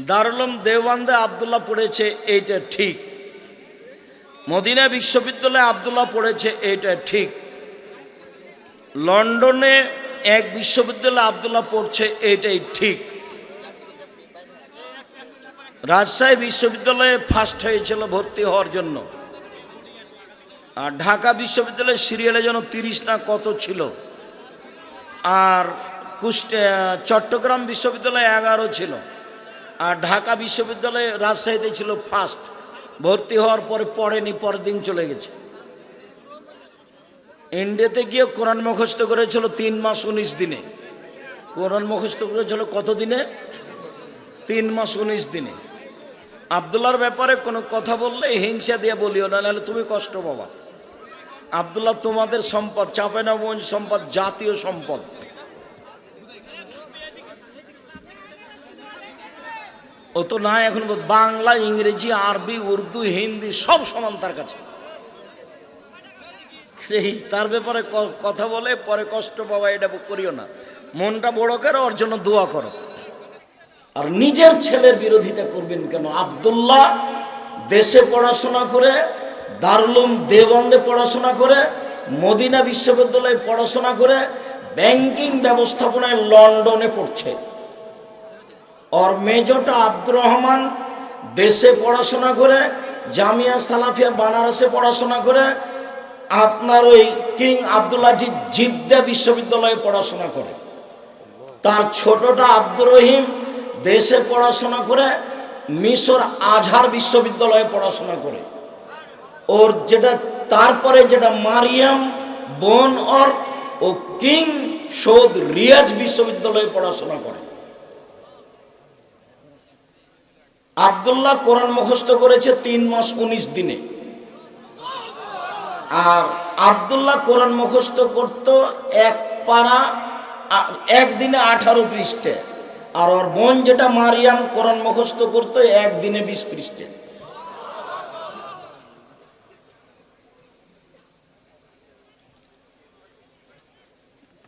দারুলম দেওবান্দে আবদুল্লাহ পড়েছে, এইটা ঠিক। মদিনা বিশ্ববিদ্যালয়ে আবদুল্লাহ পড়েছে, এইটা ঠিক। লন্ডনে এক বিশ্ববিদ্যালয়ে আবদুল্লাহ পড়ছে, এইটাই ঠিক। রাজশাহী বিশ্ববিদ্যালয়ে ফার্স্ট হয়েছিল, ভর্তি হওয়ার জন্য। আর ঢাকা বিশ্ববিদ্যালয়ের সিরিয়ালে যেন তিরিশ না কত ছিল। আর কুষ্টে চট্টগ্রাম বিশ্ববিদ্যালয়ে এগারো ছিল। আর ঢাকা বিশ্ববিদ্যালয়ে রাজশাহীতে ছিল ফার্স্ট। ভর্তি হওয়ার পরে পড়েনি, পরের দিন চলে গেছে। ইন্ডিয়াতে গিয়ে কোরআন মুখস্থ করেছিল তিন মাস উনিশ দিনে। কোরআন মুখস্থ করেছিল কত দিনে? তিন মাস উনিশ দিনে। আবদুল্লার ব্যাপারে কোনো কথা বললে হিংসা দিয়ে বলিও না, নাহলে তুমি কষ্ট পাবা। আবদুল্লাহ, তোমাদের সম্পদ চাপেনাগঞ্জ সম্পদ, জাতীয় সম্পদ। ও তো না, এখন বাংলা ইংরেজি, আরবি, উর্দু, হিন্দি সব সমান তার কাছে। তার ব্যাপারে কথা বলে, পরে কষ্ট পাওয়া এটা করিও না। মনটা বড় করো, ওর জন্য দোয়া করো। আর নিজের ছেলের বিরোধিতা করবেন কেন? আবদুল্লাহ দেশে পড়াশোনা করে, দারুলুম দেবন্দে পড়াশোনা করে, মদিনা বিশ্ববিদ্যালয়ে পড়াশোনা করে, ব্যাংকিং ব্যবস্থাপনায় লন্ডনে পড়ছে। ওর মেজটা আব্দুর রহমান দেশে পড়াশোনা করে জামিয়া সালাফিয়া বানারসে পড়াশোনা করে আপনার ওই কিং আব্দুল আজিজ জিদ্দা বিশ্ববিদ্যালয়ে পড়াশোনা করে তার ছোটটা আব্দুর রহিম দেশে পড়াশোনা করে মিশর আজহার বিশ্ববিদ্যালয়ে পড়াশোনা করে ওর যেটা তারপরে যেটা মারিয়াম বোন ওর ও কিং সৌদ রিয়াজ বিশ্ববিদ্যালয়ে পড়াশোনা করে আবদুল্লাহ কোরআন মুখস্থ করেছে তিন মাস উনিশ দিনে। আর আবদুল্লাহ কোরআন মুখস্থ করত এক পারা একদিনে আঠারো পৃষ্ঠে। আর ওর বোন যেটা মারিয়াম কোরআন মুখস্থ করতো একদিনে বিশ পৃষ্ঠে।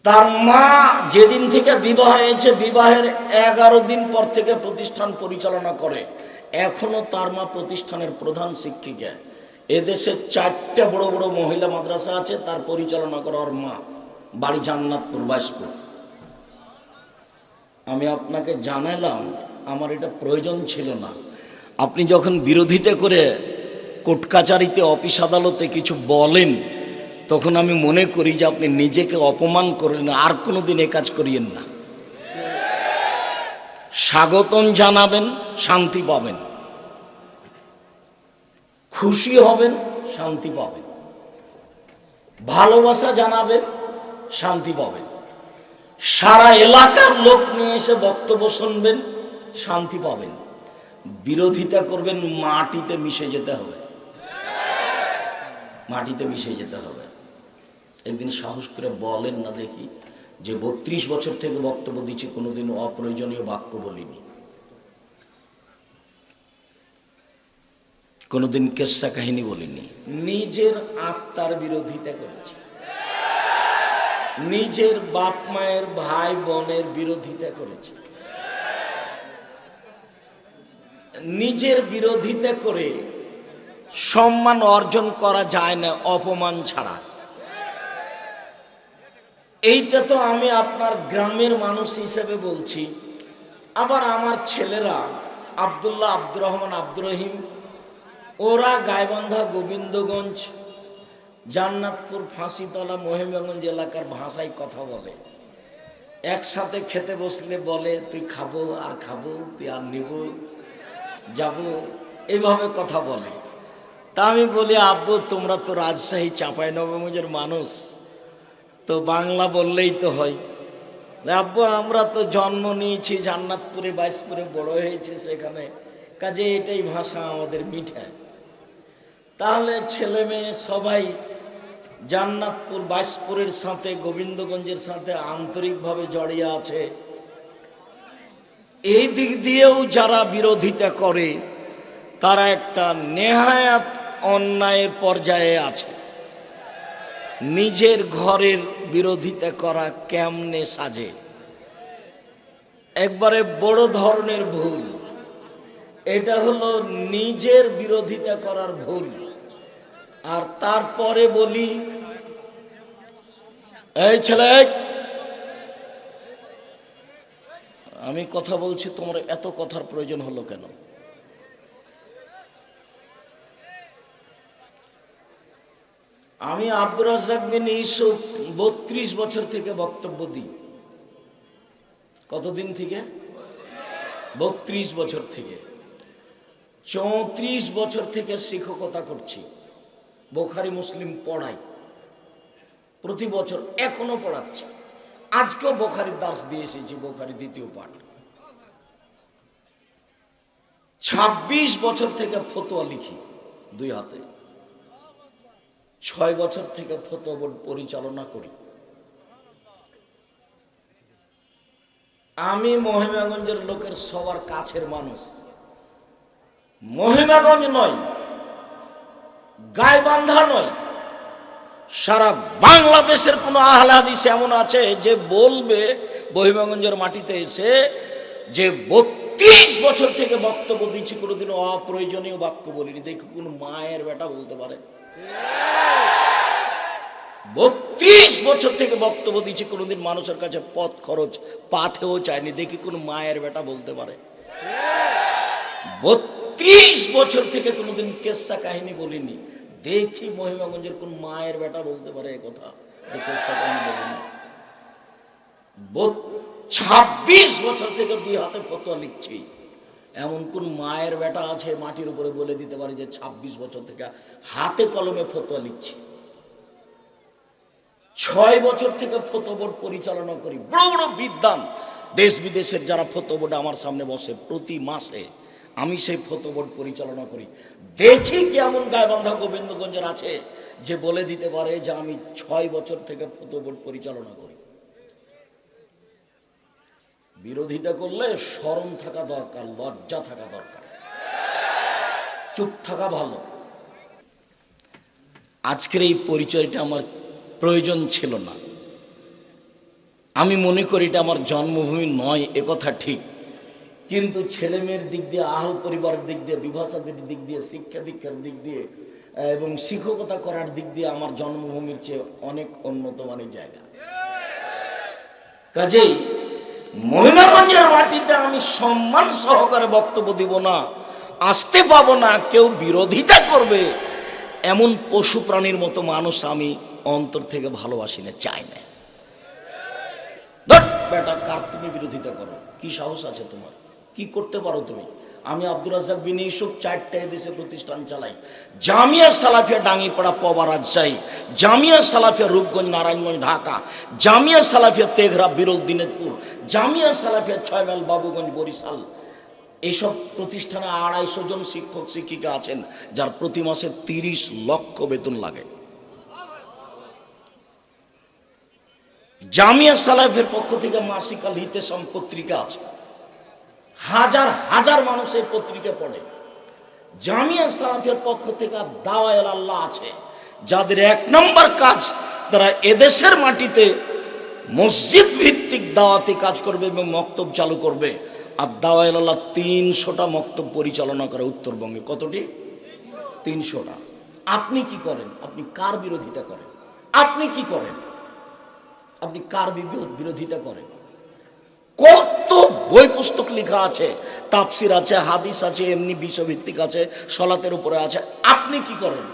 তার মা যেদিন থেকে বিবাহ হয়েছে, বিবাহের এগারো দিন পর থেকে প্রতিষ্ঠান পরিচালনা করে। এখনও তার মা প্রতিষ্ঠানের প্রধান শিক্ষিকা। এদেশে চারটে বড় বড় মহিলা মাদ্রাসা আছে, তার পরিচালনা করার মা, বাড়ি জান্নাতপুর, বাইশপুর। আমি আপনাকে জানালাম, আমার এটা প্রয়োজন ছিল না। আপনি যখন বিরোধিতা করে কোর্ট কাচারিতে, অফিস আদালতে কিছু বলেন তখন আমি মনে করি যে আপনি নিজেকে অপমান করলেন আর কোনো দিন এ কাজ করিয়েন না। স্বাগতম জানাবেন, শান্তি পাবেন। খুশি হবেন, শান্তি পাবেন। ভালোবাসা জানাবেন, শান্তি পাবেন। সারা এলাকার লোক নিয়ে এসে বক্তব্য শুনবেন, শান্তি পাবেন। বিরোধিতা করবেন, মাটিতে মিশে যেতে হবে। মাটিতে মিশে যেতে হবে। একদিন সাহস করে বলেন না দেখি যে বত্রিশ বছর থেকে বক্তব্য দিচ্ছি, কোনোদিন অপ্রয়োজনীয় বাক্য বলিনি। কোনোদিন কেসা কাহিনী বলিনি। নিজের আত্মার বিরোধিতা করেছি। নিজের বাপ মায়ের ভাই বোনের বিরোধিতা করেছে। নিজের বিরোধিতা করে সম্মান অর্জন করা যায় না, অপমান ছাড়া। এইটা তো আমি আপনার গ্রামের মানুষ হিসেবে বলছি। আবার আমার ছেলেরা, আব্দুল্লাহ আব্দুর রহমান আব্দুর রহিম, ওরা গাইবান্ধা গোবিন্দগঞ্জ, জান্নাতপুর ফাঁসিতলা, মহিমগঞ্জ এলাকার ভাষায় কথা বলে। একসাথে খেতে বসলে বলে, তুই খাব আর খাব, তুই আর নিব, যাব। এভাবে কথা বলে। তা আমি বলি, আব্বু, তোমরা তো রাজশাহী চাঁপাই নবমজের মানুষ। তো বাংলা বললেই তো হয়। আব্বু, আমরা তো জন্ম নিয়েছি জান্নাতপুরে বাইশপুরে বড় হয়েছে সেখানে। কাজে এটাই ভাষা আমাদের মিঠা। তাহলে ছেলে মেয়ে সবাই জান্নাতপুর বাইশপুরের সাথে, গোবিন্দগঞ্জের সাথে আন্তরিকভাবে জড়িয়ে আছে। এই দিক দিয়েও যারা বিরোধিতা করে, তারা একটা নেহায়াত অন্যায়ের পর্যায়ে আছে। নিজের ঘরের বিরোধিতা করা কেমনে সাজে? একবারে বড় ধরনের ভুল। এটা হলো নিজের বিরোধিতা করার ভুল। আর তারপরে বলি, এই ছেলে, আমি কথা বলছি, তোমার এত কথার প্রয়োজন হলো কেন? আমি আব্দুর রাজ্জাক বিন বত্রিশ বছর থেকে বক্তব্য দিই। কতদিন থেকে? বত্রিশ বছর থেকে। চৌত্রিশ বছর থেকে শিক্ষকতা করছি। বোখারি মুসলিম পড়াই। প্রতি বছর এখনও পড়াচ্ছি। আজকেও বোখারির দাস দিয়ে এসেছি, বোখারি দ্বিতীয় পাঠ। ছাব্বিশ বছর থেকে ফতোয়া লিখি দুই হাতে। ছয় বছর থেকে ফতোয়া পরিচালনা করি। আমি মহিমাগঞ্জের লোকের সবার কাছের মানুষ। মহিমাগঞ্জ নয় গায়বান্ধা নয়, সারা বাংলাদেশের কোনো আহলে হাদিস এমন আছে যে বলবে মহিমাগঞ্জের মাটিতে এসে যে বত্রিশ বছর থেকে বক্তব্য দিচ্ছি কোনোদিন অপ্রয়োজনীয় বাক্য বলিনি। দেখি কোন মায়ের বেটা বলতে পারে? বত্রিশ বছর থেকে বক্তব্য দিচ্ছি, কোনোদিন মানুষের কাছে পথ খরচ পাথেও চায়নি। দেখি কোন মায়ের বেটা বলতে পারে। বত্রিশ বছর থেকে কোনোদিন কেসা কাহিনী বলিনি। দেখি মহিমাগঞ্জের কোন মায়ের বেটা বলতে পারে কথা, যে কেসা কাহিনী বলিনি। ছাব্বিশ বছর থেকে দুই হাতে ফতোয়া লিখছি। এমন কোন মায়ের বেটা আছে মাটির উপরে বলে দিতে পারে যে ২৬ বছর থেকে হাতে কলমে ফতোয়া লিখছি। ছয় বছর থেকে ফতোবোর্ড পরিচালনা করি। বড় বড় বিদ্যান দেশ বিদেশের যারা ফতোবোর্ড আমার সামনে বসে প্রতি মাসে আমি সেই ফতোবোর্ড পরিচালনা করি। দেখি কেমন গায়বান্ধা গোবিন্দগঞ্জের আছে যে বলে দিতে পারে যে আমি ছয় বছর থেকে ফতোবোর্ড পরিচালনা করি। বিরোধিতা করলে স্মরণ থাকা দরকার, লজ্জা থাকা দরকার। চুপ থাকা ভালো। আজকের এই পরিচয়টা আমার প্রয়োজন ছিল না। আমি মনে করি এটা আমার জন্মভূমি নয় একথা ঠিক। কিন্তু ছেলে মেয়ের দিক দিয়ে, আহল পরিবারের দিক দিয়ে বিভাষাদের দিক দিয়ে, শিক্ষা দীক্ষার দিক দিয়ে, এবং শিক্ষকতা করার দিক দিয়ে আমার জন্মভূমির চেয়ে অনেক উন্নত মানের জায়গা। কাজেই মহিমাগঞ্জের মাটিতে আমি সম্মান সহকারে বক্তব্য দিব না, আসতে পাবো না, কেউ বিরোধিতা করবে, এমন পশু প্রাণীর মতো মানুষ আমি অন্তর থেকে ভালোবাসি না, চাই না। বেটা, কার তুমি বিরোধিতা করো? কি সাহস আছে তোমার? কি করতে পারো তুমি? আমি আব্দুর রাজাক বিন ইউসুফ চারটে দেশে প্রতিষ্ঠান চালাই। জামিয়া সালাফিয়া ডাঙ্গিপাড়া পবা রাজশাহী জামিয়া সালাফিয়া রূপগঞ্জ, নারায়ণগঞ্জ, ঢাকা, জামিয়া সালাফিয়া তেঘরা, বিরল দিনাজপুর, জামিয়া সালাফিয়া ছয়মাইল বাবুগঞ্জ, বরিশাল। এইসব প্রতিষ্ঠানে আড়াইশো জন শিক্ষক, শিক্ষিকা আছেন, যার প্রতি মাসে তিরিশ লক্ষ বেতন লাগে। জামিয়া সালাফের পক্ষ থেকে মাসিক আল হিতেশম পত্রিকা আছে। হাজার হাজার মানুষ এই পত্রিকা পড়ে। জামিয়া সালাফের পক্ষ থেকে দাওয়াল আল্লাহ আছে। যাদের এক নম্বর কাজ, তারা এদেশের মাটিতে মসজিদ ভিত্তিক দাওয়াতি কাজ করবে এবং মক্তব চালু করবে। আর দাওয়াল আল্লাহ তিনশোটা মক্তব পরিচালনা করে উত্তরবঙ্গে। কতটি? তিনশোটা। আপনি কি করেন? আপনি কার বিরোধিতা করেন? আপনি কি করেন? আপনি কার বিরোধিতা করেন? কত বই পুস্তক লেখা আছে, তাফসির আছে, হাদিস আছে, এমনি বিষয়ভিত্তিক আছে, সলাতের উপরে আছে। আপনি কি করেন?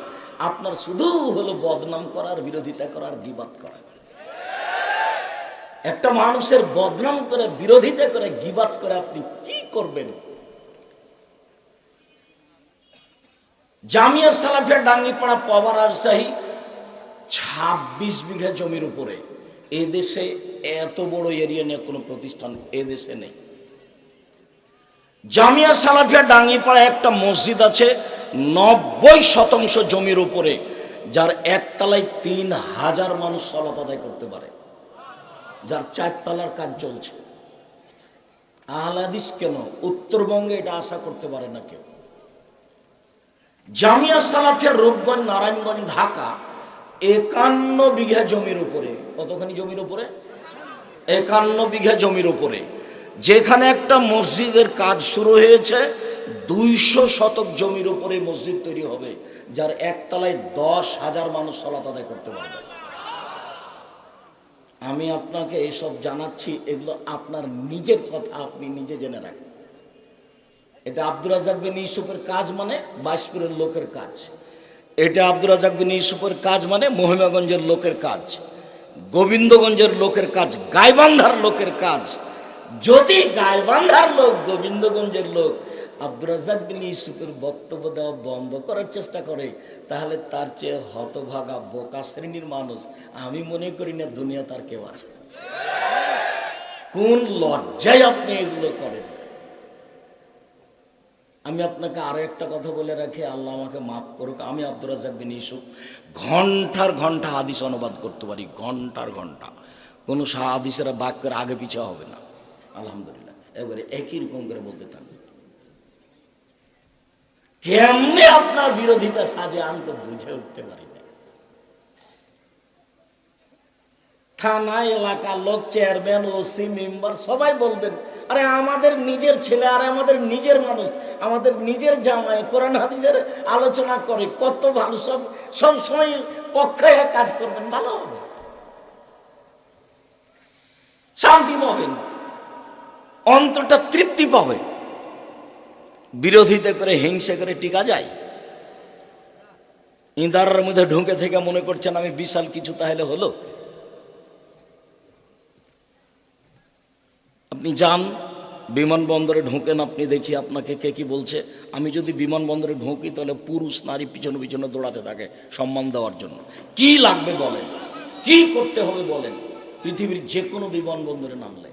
আপনার শুধু হলো বদনাম করার, বিরোধিতা করার গিবাত করা একটা মানুষের বদনাম করে, বিরোধিতা করে, গিবাদ করে আপনি কি করবেন? জামিয়া সালাফিয়া ডাঙ্গিপাড়া পাওয়া রাজশাহী, ছাব্বিশ বিঘা জমির উপরে। এ দেশে এত বড় এরিয়া নিয়ে কোনো প্রতিষ্ঠান এ দেশে নেই। জামিয়া সালাফিয়া ডাঙ্গিপাড়া একটা মসজিদ আছে নব্বই শতাংশ জমির উপরে, যার একতলায় তিন হাজার মানুষ সলাত আদায় করতে পারে। যার চারতলার কাজ চলছে। আহলাদিস কেন? উত্তরবঙ্গে এটা আশা করতে পারে না কেউ। জামিয়া সালাফিয়া রূপগঞ্জ, নারায়ণগঞ্জ, ঢাকা একান্ন বিঘা জমির উপরে। কতখানি জমির উপরে? একান্ন বিঘা জমির উপরে। যেখানে একটা মসজিদের কাজ শুরু হয়েছে, দুইশো শতক জমির উপরে মসজিদ তৈরি হবে, যার একতলায় দশ হাজার মানুষ সলাত আদায় করতে পারবে। আমি আপনাকে এসব জানাচ্ছি, এগুলো আপনার নিজের কথা আপনি নিজে জেনে রাখেন। এটা আব্দুল রাজাক বিন ইউসুফের কাজ মানে বাইশপুরের লোকের কাজ। এটা আব্দুর রাজাক বিন ইউসুফের কাজ মানে মহিমাগঞ্জের লোকের কাজ, গোবিন্দগঞ্জের লোকের কাজ, গাইবান্ধার লোকের কাজ। যদি গাইবান্ধার লোক, গোবিন্দগঞ্জের লোক আব্দুর রাজাক বিন ইউসুফের বক্তব্য দেওয়া বন্ধ করার চেষ্টা করে, তাহলে তার চেয়ে হতভাগা, বোকা শ্রেণির মানুষ আমি মনে করি না দুনিয়া তার কেউ আছে। কোন লজ্জায় আপনি এগুলো করেন? আমি আপনাকে আরও একটা কথা বলে রাখি, আল্লাহ আমাকে মাফ করুক, আমি আব্দুর বিন ইউসুফ, ঘণ্টার ঘণ্টা হাদিস অনুবাদ করতে পারি, ঘণ্টার ঘণ্টা। কোনো হাদিসেরা বাক্যের আগে পিছে হবে না। আলহামদুলিল্লাহ। এবারে একই রকম করে বলতে থাকবে কেমনে আপনার বিরোধিতা সাজে, আমি তো বুঝে উঠতে পারি না। থানা এলাকার লোক, চেয়ারম্যান, ওসি, মেম্বার, সবাই বলবেন আরে আমাদের নিজের ছেলে, আর আমাদের নিজের মানুষ, আমাদের নিজের জামাই কোরআন হাদিসের আলোচনা করে, কত ভালো, সব সব সময় পক্ষে কাজ করবেন, ভালো হবে। শান্তি পাবেন। অন্তরটা তৃপ্তি পাবে। বিরোধিতা করে, হিংসা করে টিকা যায়। ইঁদারের মধ্যে ঢুকে থেকে মনে করছেন আমি বিশাল কিছু, তাহলে হলো। আপনি যান, বিমানবন্দরে ঢোকেন, আপনি দেখি আপনাকে কে কি বলছে। আমি যদি বিমানবন্দরে ঢুকি, তাহলে পুরুষ, নারী পিছনে পিছনে দৌড়াতে থাকে সম্মান দেওয়ার জন্য। কি লাগবে বলেন? কি করতে হবে বলেন? পৃথিবীর যে কোনো বিমানবন্দরে নামলে।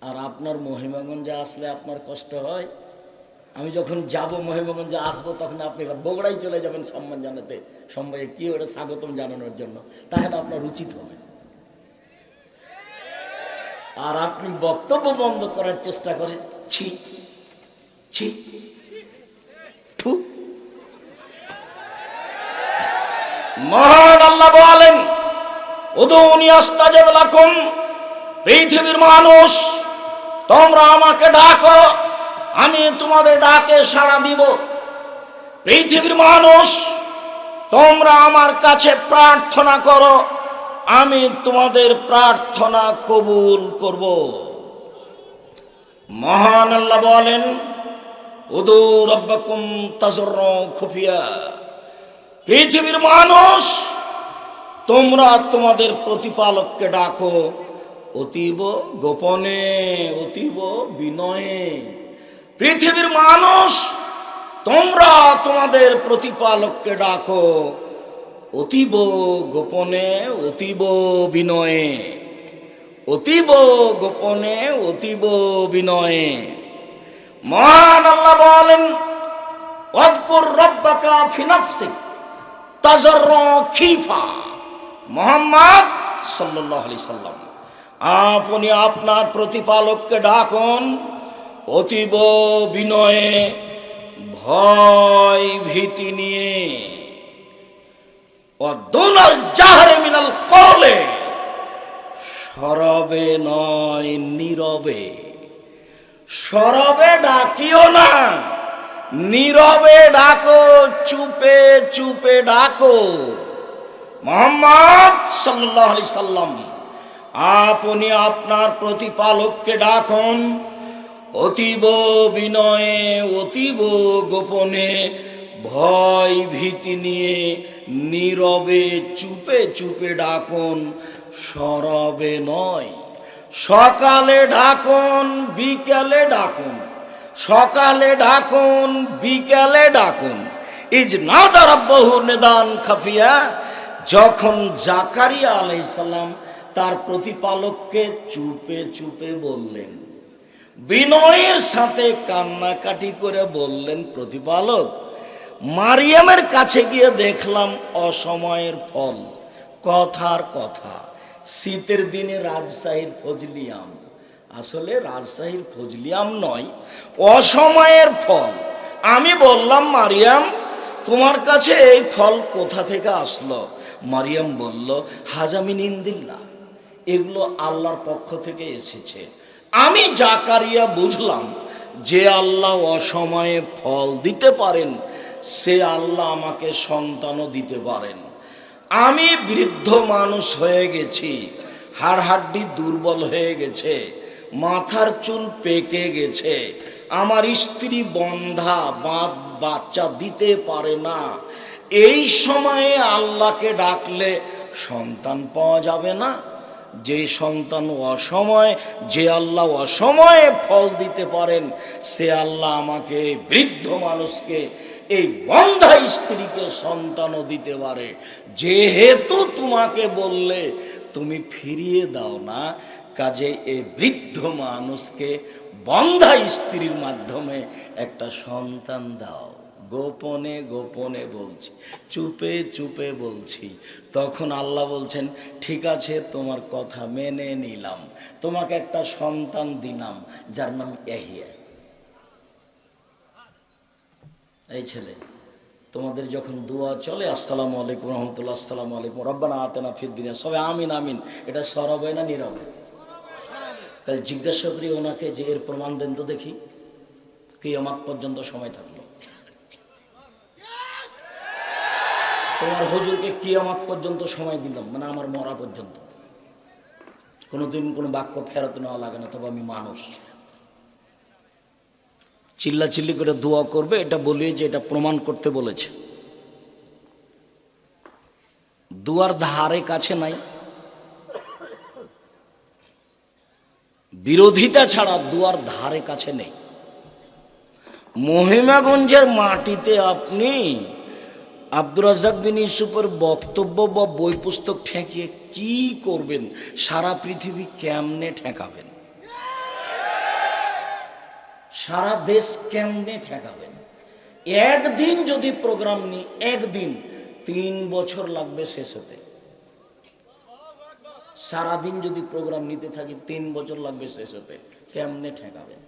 আর আপনার মহিমাগঞ্জে আসলে আপনার কষ্ট হয়। আমি যখন যাব মহিমাগঞ্জে আসব, তখন আপনি বগড়াই চলে যাবেন সম্মান জানাতে। সম্মান কি ওটা স্বাগতম জানানোর জন্য। তাহলে আপনার উচিত হবে। আর আপনি বক্তব্য বন্ধ করার চেষ্টা করেন ছি ছি থু। মহান আল্লাহ বলেন উদুনি আস্তাজেব লাকুম, পৃথিবীর মানুষ, তোমরা আমাকে ডাকো, আমি তোমাদের ডাকে সাড়া দিব পৃথিবীর মানুষ, তোমরা আমার কাছে প্রার্থনা করো আমি তোমাদের প্রার্থনা কবুল করব। মহান আল্লাহ বলেন খুফিয়া। পৃথিবীর মানুষ, তোমরা তোমাদের প্রতিপালককে ডাকো, অতীব গোপনে, অতীব বিনয়ে। পৃথিবীর মানুষ, তোমরা তোমাদের প্রতিপালককে ডাকো অতীব গোপনে, অতীব বিনয়ে। অতীব গোপনে, অতীব বিনয়ে। মহান আল্লাহ বলেন, অদকুর রব্বাকা ফিনাফসিক তাজর খিফা। মোহাম্মদ সাল্লাল্লাহু আলাইহি সাল্লাম, আপনি আপনার প্রতিপালককে ডাকুন, অতীব বিনয়ে, ভয় ভীতি নিয়ে। মিনাল কলে সরবে নয় নীরবে। সরবে ডাকিও না। নীরবে ডাকো, চুপে চুপে ডাকো। মোহাম্মদ সাল্লাহ আলি সাল্লাম, আপনি আপনার প্রতিপালককে ডাকুন। অতীব বিনয়ে, অতীব গোপনে ভয় ভীতি নিয়ে নীরবে চুপে চুপে ডাকুন, সরবে নয়। সকালে ডাকুন, বিকালে ডাকুন। সকালে ডাকুন, বিকালে ডাকুন। ইজ না দ্বারা বহু নিদান খাফিয়া। যখন জাকারিয়া আলাইসাল্লাম তার প্রতিপালককে চুপে চুপে বললেন, বিনয়ের সাথে কান্নাকাটি করে বললেন প্রতিপালক মারিয়ামের কাছে গিয়ে দেখলাম অসময়ের ফল। কথার কথা। শীতের দিনে রাজশাহীর ফজলিয়াম আসলে রাজশাহীর ফজলিয়াম নয়, অসময়ের ফল। আমি বললাম, মারিয়াম, তোমার কাছে এই ফল কোথা থেকে আসলো? মারিয়াম বলল হাজামিন ইন্দিল্লা এগুলো আল্লাহর পক্ষ থেকে এসেছে। আমি জাকারিয়া বুঝলাম যে আল্লাহ অসময়ে ফল দিতে পারেন সে আল্লাহ আমাকে সন্তানও দিতে পারেন। আমি বৃদ্ধ মানুষ হয়ে গেছি, হাড় হাড্ডি দুর্বল হয়ে গেছে, মাথার চুল পেকে গেছে, আমার স্ত্রী বন্ধা বাদ বাচ্চা দিতে পারে না। এই সময়ে আল্লাহকে ডাকলে সন্তান পাওয়া যাবে না। যে সন্তান অসময়, যে আল্লাহ অসময়ে ফল দিতে পারেন, সে আল্লাহ আমাকে বৃদ্ধ মানুষকে এই বন্ধা স্ত্রীকে সন্তানও দিতে পারে। যেহেতু তোমাকে বললে, তুমি ফিরিয়ে দাও না, কাজে এই বৃদ্ধ মানুষকে বন্ধা স্ত্রীর মাধ্যমে একটা সন্তান দাও। গোপনে গোপনে বলছি, চুপে চুপে বলছি। তখন আল্লাহ বলছেন, ঠিক আছে, তোমার কথা মেনে নিলাম। তোমাকে একটা সন্তান দিলাম, যার নাম এহিয়া। এই ছেলে, তোমাদের যখন দোয়া চলে, আসসালামু আলাইকুম রহমতুল্লাহ, আসসালামু আলাইকুম, রব্বানা আতেনা ফিদ্দিনে সবে আমিন আমিন। এটা সরবে না নীরবে তাহলে জিজ্ঞাসা করি ওনাকে যে এর প্রমাণ দেন তো দেখি। কিয়ামাত পর্যন্ত সময় থাকল। তোমার হুজুরকে কিয়ামাত পর্যন্ত সময় দিলাম মানে আমার মরা পর্যন্ত। কোনোদিন কোনো বাক্য ফেরত নেওয়া লাগে না, তবে আমি মানুষ। চিল্লা চিল্লি করে দোয়া করবে, এটা বলিয়ে যে এটা প্রমাণ করতে বলেছে। দুয়ার ধারে কাছে নাই। বিরোধিতা ছাড়া দুয়ার ধারে কাছে নেই। মহিমাগঞ্জের মাটিতে আপনি আব্দুর রাজাক বিন ইউসুফের বক্তব্য বা বই পুস্তক ঠেকিয়ে কি করবেন? সারা পৃথিবী কেমনে ঠেকাবেন? সারা দেশ কেমনে ঠেকাবেন? একদিন যদি প্রোগ্রাম নি, একদিন তিন বছর লাগবে শেষ হতে। সারাদিন যদি প্রোগ্রাম নিতে থাকি, তিন বছর লাগবে শেষ হতে। কেমনে ঠেকাবেন?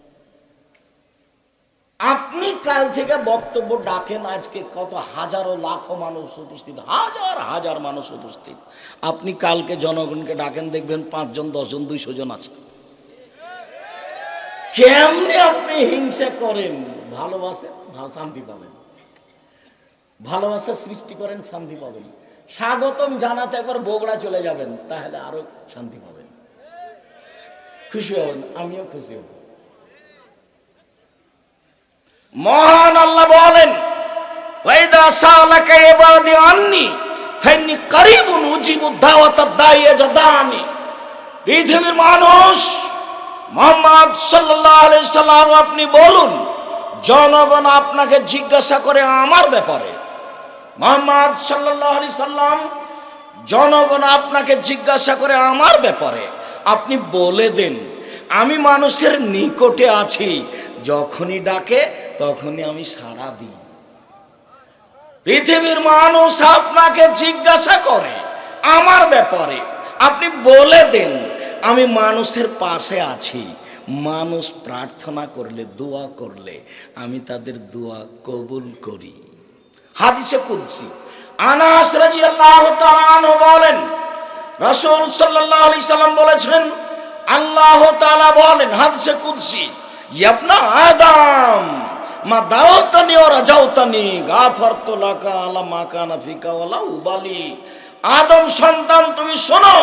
আপনি কাল থেকে বক্তব্য ডাকেন, আজকে কত হাজারো লাখো মানুষ উপস্থিত, হাজার হাজার মানুষ উপস্থিত। আপনি কালকে জনগণকে ডাকেন, দেখবেন পাঁচজন, দশজন, দুইশো জন আছে। কেমনে আপনি হিংসা করেন? ভালোবাসেন শান্তি পাবেন। ভালোবাসা সৃষ্টি করেন, শান্তি পাবেন। স্বাগতম জানাতে একবার বগড়া চলে যাবেন, তাহলে আরও শান্তি পাবেন। খুশি হবেন, আমিও খুশি হব। মহান আল্লাহ বলেন পৃথিবীর মানুষ মোহাম্মদ সাল্লাহ আলি সাল্লাম, আপনি বলুন, জনগণ আপনাকে জিজ্ঞাসা করে আমার ব্যাপারে। মোহাম্মদ সাল্লাহ আলি সাল্লাম, জনগণ আপনাকে জিজ্ঞাসা করে আমার ব্যাপারে। আপনি বলে দেন, আমি মানুষের নিকটে আছি, যখনই ডাকে তখনই আমি সাড়া দিই। পৃথিবীর মানুষ আপনাকে জিজ্ঞাসা করে আমার ব্যাপারে। আপনি বলে দেন আমি মানুষের পাশে আছি। মানুষ প্রার্থনা করলে, দোয়া করলে, আমি তাদের দোয়া কবুল করি। হাদিসে কুলসি আনাস তাআলা আনহু বলেন, রাসূল সাল্লাল্লাহু আলাইহি সাল্লাম বলেছেন, আল্লাহ তাআলা বলেন, হাদিসে কুলসি ইয়াবনা আদম, মা দাওতানি ও রাজাউতানি গাফারতু লাকা আলা মা কানা ফিকা ওয়ালা উবালি আদম সন্তান, তুমি শোনো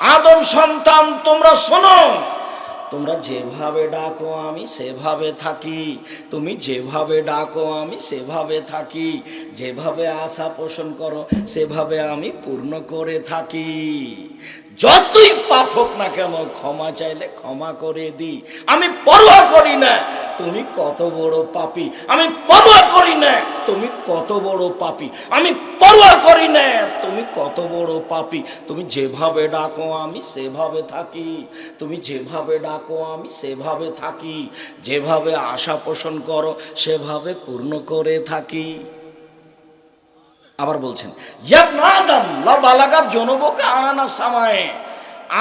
আদম সন্তান, তোমরা শোনো। তোমরা যেভাবে ডাকো, আমি সেভাবে থাকি। তুমি যেভাবে ডাকো, আমি সেভাবে থাকি। যেভাবে আশা পোষণ করো, সেভাবে আমি পূর্ণ করে থাকি। যতই পাপ হোক না কেন, ক্ষমা চাইলে ক্ষমা করে দিই। আমি পরোয়া করি না, তুমি কত বড় পাপি। আমি পরোয়া করি না, তুমি কত বড় পাপি। আমি পরোয়া করি না, তুমি কত বড় পাপি। তুমি যেভাবে ডাকো, আমি সেভাবে থাকি। তুমি যেভাবে ডাকো, আমি সেভাবে থাকি। যেভাবে আশা পোষণ করো, সেভাবে পূর্ণ করে থাকি। আবার বলছেন আদম জনবকে আনানা সামায়ে।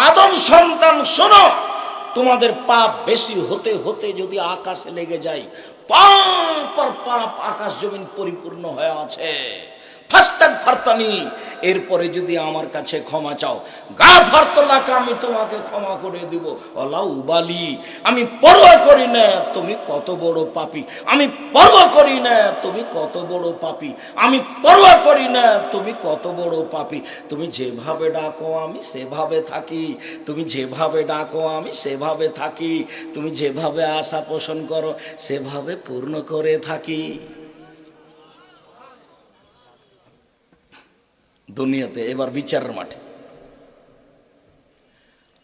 আদম সন্তান, শোনো, তোমাদের পাপ বেশি হতে হতে যদি আকাশে লেগে যায়, পাপ আর পাপ আকাশ জমিন পরিপূর্ণ হয়ে আছে। ফাস্তাক ফার্তানি, এরপরে যদি আমার কাছে ক্ষমা চাও, গা ফার্তলাকে, আমি তোমাকে ক্ষমা করে দিব। অলা উবালি আমি পরোয়া করি না, তুমি কত বড় পাপি। আমি পরোয়া করি না, তুমি কত বড় পাপি। আমি পরোয়া করি না, তুমি কত বড় পাপি। তুমি যেভাবে ডাকো, আমি সেভাবে থাকি। তুমি যেভাবে ডাকো, আমি সেভাবে থাকি। তুমি যেভাবে আশা পোষণ করো, সেভাবে পূর্ণ করে থাকি। দুনিয়াতে, এবার বিচারের মাঠে।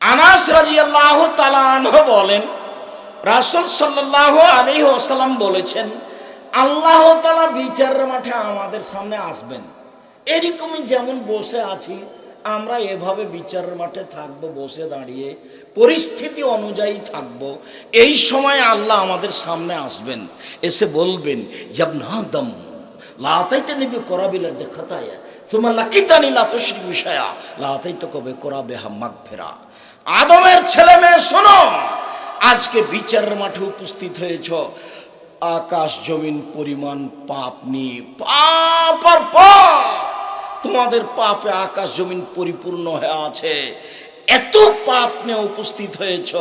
আনাস রাজিয়াল্লাহ তালানহ বলেন, রাসুল সাল্লাহ আলী ওসালাম বলেছেন, আল্লাহ তালা বিচারের মাঠে আমাদের সামনে আসবেন। এরকমই যেমন বসে আছি, আমরা এভাবে বিচারের মাঠে থাকব, বসে দাঁড়িয়ে পরিস্থিতি অনুযায়ী থাকব। এই সময় আল্লাহ আমাদের সামনে আসবেন, এসে বলবেন ইয়াবনাদম লাতাইতে নিবি করাবিলার যে খাতায়া। তোমার লাকিতানি লাতশ্রী বিষয়া লাতাই তো কবে করাবে হাম্মাক ফেরা আদমের ছেলে মেয়ে, শোনো, আজকে বিচারের মাঠে উপস্থিত হয়েছ। আকাশ জমিন পরিমাণ পাপ নিয়ে। পাপ আর তোমাদের পাপে আকাশ জমিন পরিপূর্ণ হয়ে আছে। এত পাপ নিয়ে উপস্থিত হয়েছ।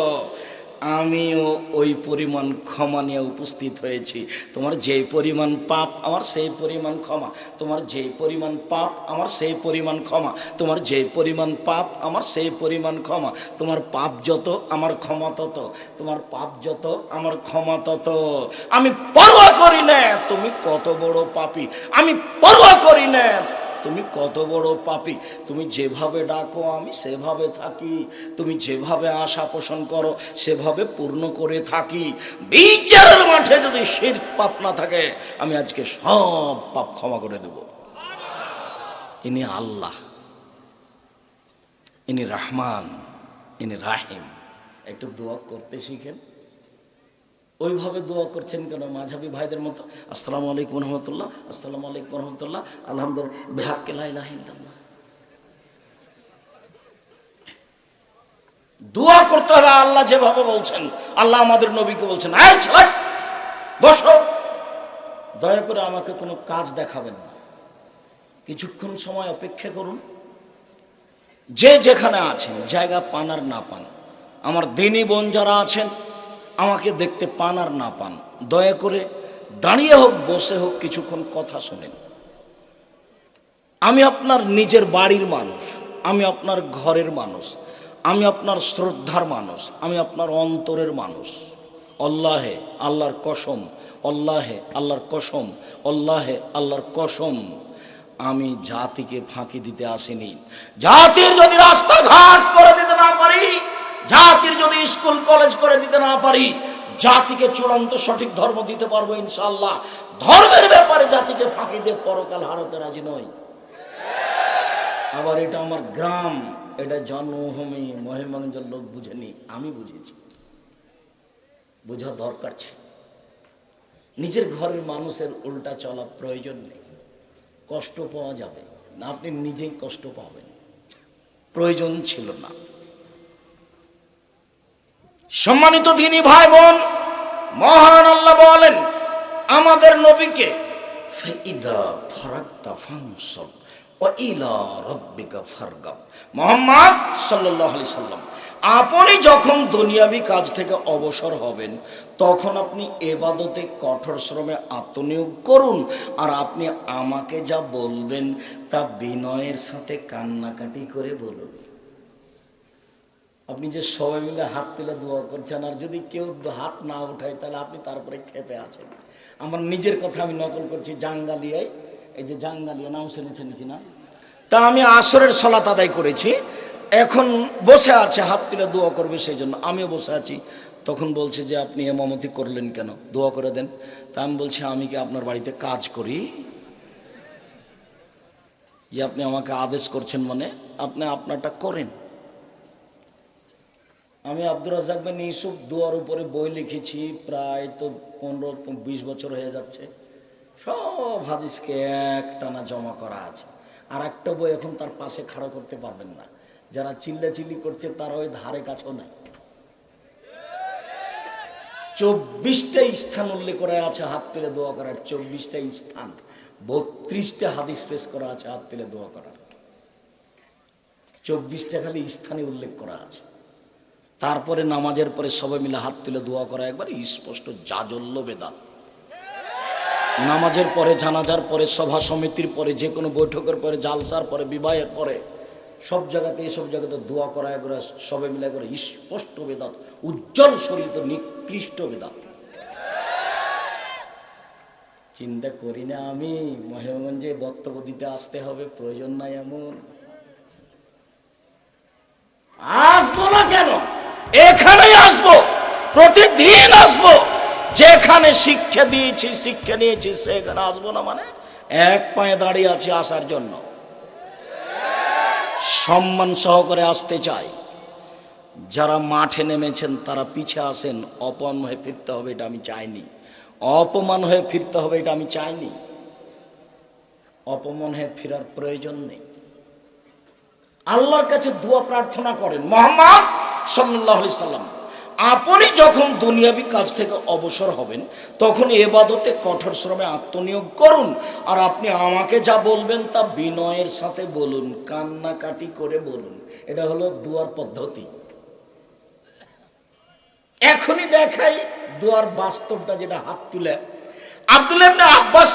আমিও ওই পরিমাণ ক্ষমা নিয়ে উপস্থিত হয়েছি। তোমার যেই পরিমাণ পাপ আমার সেই পরিমাণ ক্ষমা। তোমার যেই পরিমাণ পাপ আমার সেই পরিমাণ ক্ষমা। তোমার যেই পরিমাণ পাপ আমার সেই পরিমাণ ক্ষমা। তোমার পাপ যত আমার ক্ষমা তত। তোমার পাপ যত আমার ক্ষমা তত। আমি পরোয়া করি না, তুমি কত বড় পাপি। আমি পরোয়া করি না তুমি কত বড় পাপি? তুমি যেভাবে ডাকো, আমি সেভাবে থাকি। তুমি যেভাবে আশা পোষণ করো, সেভাবে পূর্ণ করে থাকি। বিচারের মাঠে যদি শির পাপ না থাকে, আমি আজকে সব পাপ ক্ষমা করে দেব। ইনি আল্লাহ, ইনি রহমান, ইনি রাহিম। একটু দোয়া করতে শিখেন। ওইভাবে দোয়া করছেন কেন? মাঝাবি ভাইদের মতো। আসসালামু আলাইকুম রহমতুল্লাহ, আসসালামু আলাইকুম রহমতুল্লাহ, আলহামদুলিল্লাহ দোয়া করতে হবে আল্লাহ যেভাবে বলছেন, আল্লাহ আমাদের নবীকে বলছেন বসো। দয়া করে আমাকে কোনো কাজ দেখাবেন না। কিছুক্ষণ সময় অপেক্ষা করুন। যে যেখানে আছেন, জায়গা পান আর না পান। আমার দিনী বোন যারা আছেন আমাকে দেখতে পান আর না পান, দয়া করে দাঁড়িয়ে হোক, বসে হোক, কিছুক্ষণ কথা শোনেন। আমি আপনার নিজের বাড়ির মানুষ, আমি আপনার ঘরের মানুষ, আমি আপনার শ্রদ্ধার মানুষ, আমি আপনার অন্তরের মানুষ। অল্লাহে আল্লাহর কসম অল্লাহে আল্লাহর কসম অল্লাহে আল্লাহর কসম। আমি জাতিকে ফাঁকি দিতে আসিনি। জাতির যদি রাস্তাঘাট করে দিতে না পারি জাতির যদি স্কুল, কলেজ করে দিতে না পারি, জাতিকে চূড়ান্ত সঠিক ধর্ম দিতে পারব ইনশাল্লাহ ধর্মের ব্যাপারে জাতিকে ফাঁকি দিয়ে পরকাল হারাতে রাজি নয় আবার এটা আমার গ্রাম, এটা জন্মভূমি মহিমাঞ্জল লোক বুঝেনি, আমি বুঝেছি। বোঝা দরকার ছিল। নিজের ঘরের মানুষের উল্টা চলা প্রয়োজন নেই। কষ্ট পাওয়া যাবে না, আপনি নিজেই কষ্ট পাবেন। প্রয়োজন ছিল না। সম্মানিত দিনী ভাই বোন, মহান আল্লাহ বলেন, আমাদের নবীকে আপনি যখন দুনিয়াবি কাজ থেকে অবসর হবেন, তখন আপনি এবাদতে কঠোর শ্রমে আত্মনিয়োগ করুন, আর আপনি আমাকে যা বলবেন তা বিনয়ের সাথে কান্নাকাটি করে বলুন। আপনি যে সবাই মিলে হাত তুলে দোয়া করছেন, আর যদি কেউ হাত না উঠায়, তাহলে আপনি তারপরে খেপে আছেন। আমার নিজের কথা আমি নকল করছি, জাঙ্গালিয়ায়। এই যে জাঙ্গালিয়া, নাম শুনেছেন কি না? তা আমি আসরের সলাত আদায় করেছি। এখন বসে আছে, হাত তুলে দোয়া করবে সেই জন্য। আমিও বসে আছি। তখন বলছে যে, আপনি এমামতি করলেন কেন? দোয়া করে দেন। তা আমি বলছি, আমি কি আপনার বাড়িতে কাজ করি? যে, আপনি আমাকে আদেশ করছেন মানে আপনি আপনারটা করেন। আমি আব্দুর রাজাক বিন ইউসুফ দুয়ার উপরে বই লিখেছি, প্রায় তো পনেরো, বিশ বছর হয়ে যাচ্ছে। সব হাদিসকে এক টানা জমা করা আছে। আর একটা বই এখন তার পাশে খাড়া করতে পারবেন না। যারা চিল্লাচিল্লি করছে, তারা ওই ধারে কাছেও নাই। চব্বিশটা স্থান উল্লেখ করে আছে হাত তুলে দোয়া করার, চব্বিশটা স্থান। বত্রিশটা হাদিস পেশ করা আছে হাত তুলে দোয়া করার। চব্বিশটা খালি স্থানে উল্লেখ করা আছে। তারপরে নামাজের পরে সবাই মিলে হাত তুলে দোয়া করা একবার স্পষ্ট জাজল্য বেদাত। নামাজের পরে, জানাজার পরে, সভা সমিতির পরে, যে কোনো বৈঠকের পরে, জালসার পরে, বিবাহের পরে, সব জায়গাতে এসব জায়গাতে দোয়া করা একবার সবাই মিলে একবার স্পষ্ট বেদাত, উজ্জ্বল শরীর নিকৃষ্ট বেদাত। চিন্তা করি না আমি মহিমগঞ্জে বক্তব্য দিতে আসতে হবে, প্রয়োজন নাই এমন। আসব না কেন? এখানেই আসব, প্রতিদিন আসব। যেখানে শিক্ষা দিয়েছি, শিক্ষা নিয়েছি, সেখানে আসব না মানে এক পায়ে দাঁড়িয়ে আছি আসার জন্য। সম্মান সহকারে আসতে চাই। যারা মাঠে নেমেছেন, তারা পিছে আসেন, অপমান হয়ে ফিরতে হবে এটা আমি চাইনি। অপমান হয়ে ফিরতে হবে এটা আমি চাইনি। অপমান হয়ে ফেরার প্রয়োজন নেই। আল্লাহর কাছে দোয়া প্রার্থনা করেন, মোহাম্মদ সাল্লাহ সাল্লাম। আপনি যখন দুনিয়াবি কাজ থেকে অবসর হবেন, তখন এবাদতে কঠোর শ্রমে আত্মনিয়োগ করুন। আর আপনি আমাকে যা বলবেন তা বিনয়ের সাথে বলুন, কান্নাকাটি করে বলুন। এটা হলো দুয়ার পদ্ধতি। এখনই দেখাই দুয়ার বাস্তবটা যেটা হাত তুলে। আব্দুল আব্বাস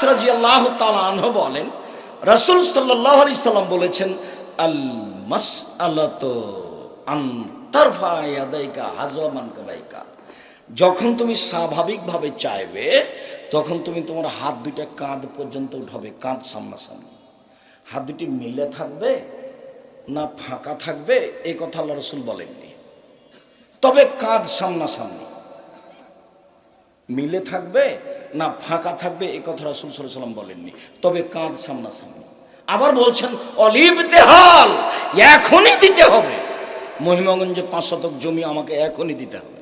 তাআলা আনহু বলেন, রাসূল সাল্লাল্লাহু আলাইহি সাল্লাম বলেছেন আল মাসআলাতু আন যখন তুমি স্বাভাবিকভাবে চাইবে, তখন তুমি তোমার হাত দুইটা কাঁধ পর্যন্ত উঠাবে, কাঁধ সামনাসামনি। হাত দুটি মিলে থাকবে না ফাঁকা থাকবে এই কথা আল্লাহ রসুল বলেননি। তবে কাঁধ সামনাসামনি। মিলে থাকবে না ফাঁকা থাকবে এই কথা রসুল সাল্লাম বলেননি। তবে কাঁধ সামনাসামনি। আবার বলছেন অলিভ দেহাল এখনই দিতে হবে। মহিমাগঞ্জে পাঁচ শতক জমি আমাকে এখনই দিতে হবে।